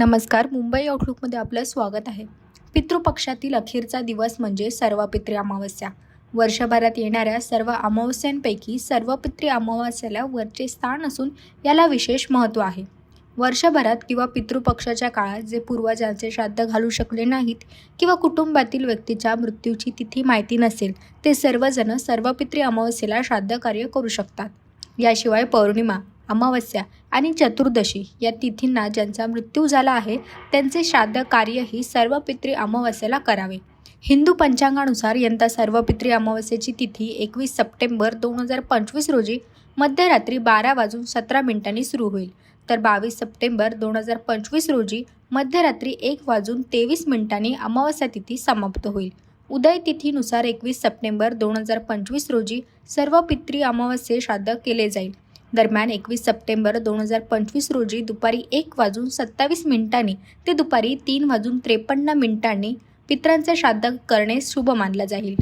नमस्कार मुंबई आउटलुकमध्ये आपलं स्वागत आहे. पितृपक्षातील अखेरचा दिवस म्हणजे सर्वपित्री अमावस्या. वर्षभरात येणाऱ्या सर्व अमावस्यांपैकी सर्वपित्री अमावस्याला वरचे स्थान असून याला विशेष महत्त्व आहे. वर्षभरात किंवा पितृपक्षाच्या काळात जे पूर्वजांचे श्राद्ध घालू शकले नाहीत किंवा कुटुंबातील व्यक्तीच्या मृत्यूची तिथी माहिती नसेल ते सर्वजण सर्वपित्री अमावस्येला श्राद्ध कार्य करू शकतात. याशिवाय पौर्णिमा अमावस्या आणि चतुर्दशी या तिथींना ज्यांचा मृत्यू झाला आहे त्यांचे श्राद्ध कार्यही सर्व पितृ अमावस्येला करावे. हिंदू पंचांगानुसार यंदा सर्व पित्री अमावस्येची तिथी एकवीस सप्टेंबर दोन हजार पंचवीस रोजी मध्यरात्री बारा वाजून सतरा मिनिटांनी सुरू होईल. तर बावीस सप्टेंबर दोन हजार पंचवीस रोजी मध्यरात्री एक वाजून तेवीस मिनिटांनी अमावस्या तिथी समाप्त होईल. उदय तिथीनुसार एकवीस सप्टेंबर दोन हजार पंचवीस रोजी सर्व पितृ अमावस्ये श्राद्ध केले जाईल. दरम्यान एकवीस सप्टेंबर दोन हजार पंचवीस रोजी दुपारी एक वाजून सत्तावीस मिनिटांनी ते दुपारी तीन वाजून त्रेपन्न मिनिटांनी पित्रांचे श्राद्ध करणे शुभ मानलं जाईल.